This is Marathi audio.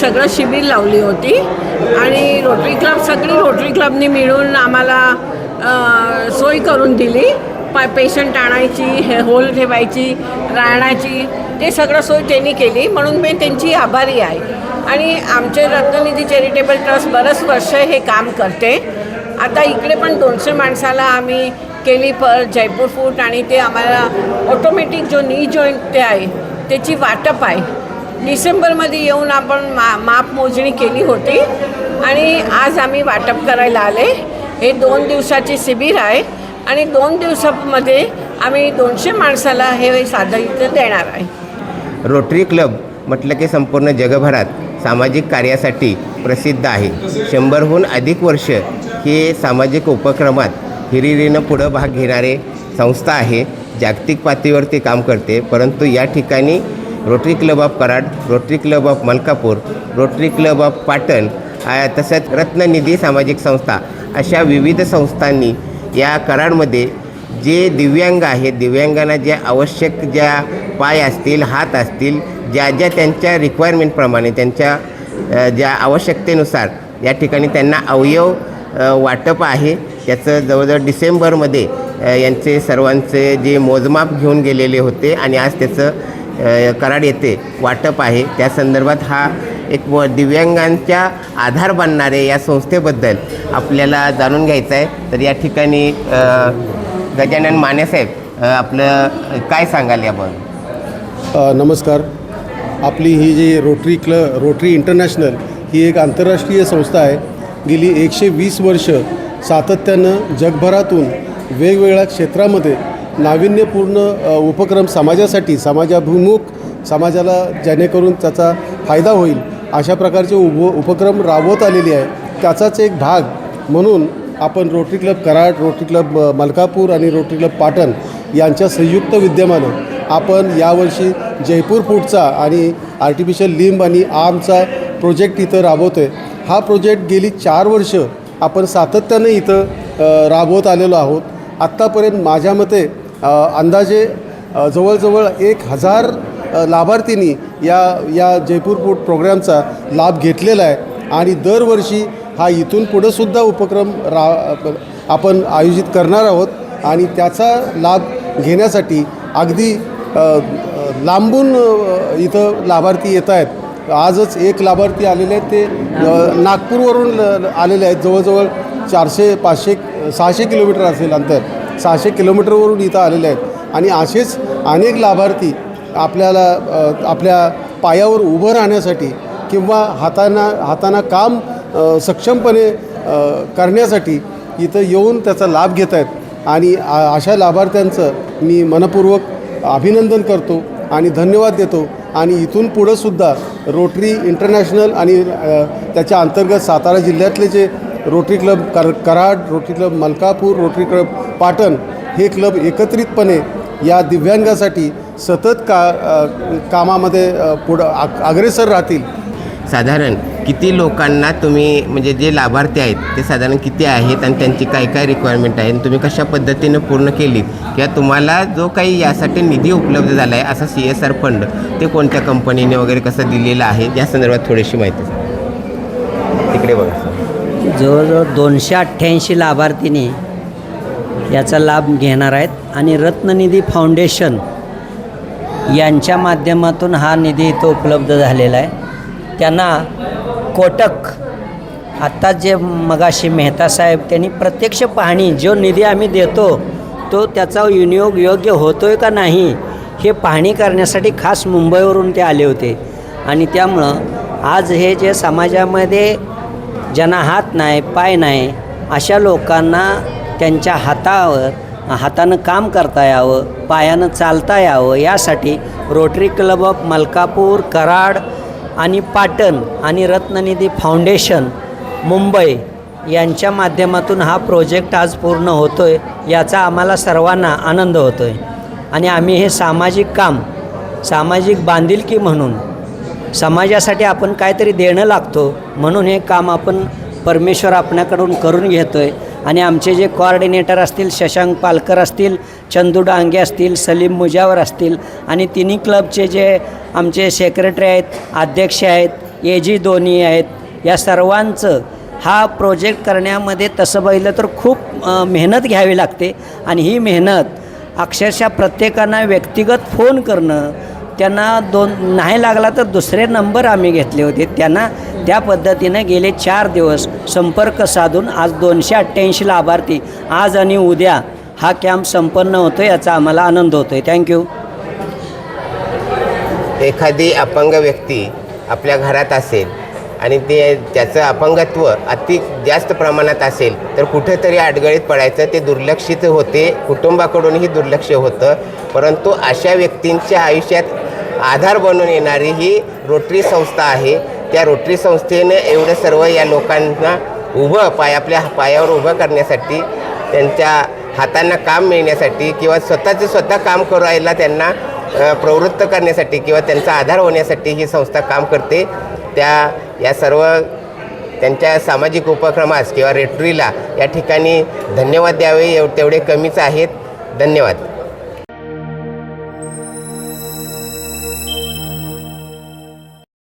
सगळं शिबिर लावली होती. आणि रोटरी क्लब सगळी रोटरी क्लबनी मिळून आम्हाला सोय करून दिली. पा पेशंट आणायची हे होल ठेवायची राहण्याची ते सगळं सोय त्यांनी केली. म्हणून मी त्यांची आभारी आहे. आणि आमचे रत्ननिधी चॅरिटेबल ट्रस्ट बरंच वर्ष हे काम करते. आता इकडे पण दोनशे माणसाला आम्ही केली पर जयपूर फूट आणि ते आम्हाला ऑटोमॅटिक जो नी जॉईंट ते आहे त्याची वाटप आहे. डिसेंबरमध्ये येऊन आपण मा मापमोजणी केली होती आणि आज आम्ही वाटप करायला आले. हे दोन दिवसाची शिबिर आहे आणि दोन दिवसामध्ये आम्ही दोनशे माणसाला हे साधारण देणार आहे. रोटरी क्लब म्हटलं की संपूर्ण जगभरात सामाजिक कार्यासाठी प्रसिद्ध आहे. शंभरहून अधिक वर्ष हे सामाजिक उपक्रमात हिरिरीनं पुढं भाग घेणारे संस्था आहे. जागतिक पातळीवरती काम करते परंतु या ठिकाणी Rotary club of Karad Rotary club of Malkapur Rotary club of Patan तसेच तसंच रत्ननिधी सामाजिक संस्था अशा विविध संस्थांनी या कराडमध्ये जे दिव्यांग आहेत दिव्यांगांना ज्या आवश्यक ज्या पाय असतील हात असतील ज्या ज्या त्यांच्या रिक्वायरमेंटप्रमाणे त्यांच्या ज्या आवश्यकतेनुसार या ठिकाणी त्यांना अवयव वाटप आहे. त्याचं जवळजवळ डिसेंबरमध्ये यांचे सर्वांचे जे मोजमाप घेऊन गेलेले होते आणि आज त्याचं कराड येथे वाटप आहे. त्या संदर्भात हा एक व दिव्यांगांच्या आधार बनणारे या संस्थेबद्दल आपल्याला जाणून घ्यायचं आहे. तर या ठिकाणी गजानन मानेसाहेब आपलं काय सांगाल याबद्दल? नमस्कार. आपली ही जी रोटरी क्ल रोटरी इंटरनॅशनल ही एक आंतरराष्ट्रीय संस्था आहे. गेली एकशे वीस वर्ष सातत्यानं जगभरातून वेगवेगळ्या क्षेत्रामध्ये नाविन्यपूर्ण उपक्रम समाजासाठी समाजाभिमुख समाजाला जेणेकरून त्याचा फायदा होईल अशा प्रकारचे उभ उपक्रम राबवत आलेली आहे. त्याचाच एक भाग म्हणून आपण Rotary club Karad Rotary club Malkapur आणि रोटरी क्लब पाटण यांच्या संयुक्त विद्यमानं आपण यावर्षी जयपूर फूडचा आणि आर्टिफिशियल लिंब आणि आमचा प्रोजेक्ट इथं राबवतो आहे हा प्रोजेक्ट गेली चार वर्ष आपण सातत्यानं इथं राबवत आलेलो आहोत. आत्तापर्यंत माझ्या मते अंदाजे जवळजवळ एक हजार लाभार्थींनी या या जयपूर फूड प्रोग्रॅमचा लाभ घेतलेला आहे. आणि दरवर्षी हा इथून पुढंसुद्धा उपक्रम रा आपण आयोजित करणार आहोत. आणि त्याचा लाभ घेण्यासाठी अगदी लांबून इथं लाभार्थी येत आहेत. आजच एक लाभार्थी आलेले आहेत ते नागपूरवरून ल- आलेले आहेत. जवळजवळ चारशे पाचशे सहाशे किलोमीटर असेल अंतर सहाशे किलोमीटरवरून इथं आलेले आहेत. आणि असेच अनेक लाभार्थी आपल्याला आपल्या पायावर उभं राहण्यासाठी किंवा हाताना हाताना काम सक्षमपणे करण्यासाठी इथं येऊन त्याचा लाभ घेत आहेत. आणि अशा लाभार्थ्यांचं मी मनपूर्वक अभिनंदन करतो आणि धन्यवाद देतो. आणि इथून पुढंसुद्धा रोटरी इंटरनॅशनल आणि त्याच्या अंतर्गत सातारा जिल्ह्यातले जे रोटरी क्लब कर Karad Rotary club Malkapur Rotary club Patan हे क्लब एकत्रितपणे या दिव्यांगासाठी सतत का कामामध्ये पुढं अग्रेसर राहतील. साधारण किती लोकांना तुम्ही म्हणजे जे लाभार्थी आहेत ते साधारण किती आहेत आणि त्यांची काय काय रिक्वायरमेंट आहे आणि तुम्ही कशा पद्धतीनं पूर्ण केली किंवा तुम्हाला जो काही यासाठी निधी उपलब्ध झाला आहे असा सी एस आर फंड ते कोणत्या कंपनीने वगैरे कसं दिलेलं आहे? या संदर्भात थोडीशी माहिती तिकडे बघा. जवळजवळ दोनशे अठ्ठ्याऐंशी लाभार्थींनी याचा लाभ घेणार आहेत. आणि रत्ननिधी फाउंडेशन यांच्या माध्यमातून हा निधी इथं उपलब्ध झालेला आहे. त्यांना कोटक आत्ता जे मगाशी मेहता साहेब त्यांनी प्रत्यक्ष पाहणी जो निधी आम्ही देतो तो त्याचा विनियोग योग्य होतो आहे का नाही हे पाहणी करण्यासाठी खास मुंबईवरून ते आले होते. आणि त्यामुळं आज हे जे समाजामध्ये ज्यांना हात नाही पाय नाही अशा लोकांना त्यांच्या हातावर हातानं काम करता यावं पायानं चालता यावं यासाठी Rotary club of Malkapur Karad आणि पाटण आणि रत्ननिधी फाउंडेशन मुंबई यांच्या माध्यमातून हा प्रोजेक्ट आज पूर्ण होतो आहे याचा आम्हाला सर्वांना आनंद होतो आहे आणि आम्ही हे सामाजिक काम सामाजिक बांधिलकी म्हणून समाजासाठी आपण काहीतरी देणं लागतो. म्हणून हे काम आपण परमेश्वर आपणाकडून करून घेतो आहे आणि आमचे जे कोऑर्डिनेटर असतील शशांक पालकर असतील चंदू डांगे असतील सलीम मुजावर असतील आणि तिन्ही क्लबचे जे आमचे सेक्रेटरी आहेत अध्यक्ष आहेत ए जी दोन्ही आहेत या सर्वांचं हा प्रोजेक्ट करण्यामध्ये तसं बघितलं तर खूप मेहनत घ्यावी लागते. आणि ही मेहनत अक्षरशः प्रत्येकांना व्यक्तिगत फोन करणं त्यांना दोन नाही लागला तर दुसरे नंबर आम्ही घेतले होते. त्यांना त्या पद्धतीनं गेले चार दिवस संपर्क साधून आज दोनशे अठ्ठ्याऐंशी लाभार्थी आज आणि उद्या हा कॅम्प संपन्न होतो याचा आम्हाला आनंद होतो आहे थँक्यू एखादी अपंग व्यक्ती आपल्या घरात असेल आणि ते त्याचं अपंगत्व अति जास्त प्रमाणात असेल तर कुठेतरी अडगळीत पडायचं ते दुर्लक्षित होते. कुटुंबाकडूनही दुर्लक्ष होतं. परंतु अशा व्यक्तींच्या आयुष्यात आधार बनून येणारी ही रोटरी संस्था आहे. त्या रोटरी संस्थेनं एवढं सर्व या लोकांना उभं पाय आपल्या पायावर उभं करण्यासाठी त्यांच्या हातांना काम मिळण्यासाठी किंवा स्वतःचं स्वतः काम करायला त्यांना प्रवृत्त करण्यासाठी किंवा त्यांचा आधार होण्यासाठी ही संस्था काम करते. त्या या सर्व त्यांच्या सामाजिक उपक्रमास किंवा रेटरीला या ठिकाणी धन्यवाद द्यावे एव तेवढे कमीच आहेत. धन्यवाद.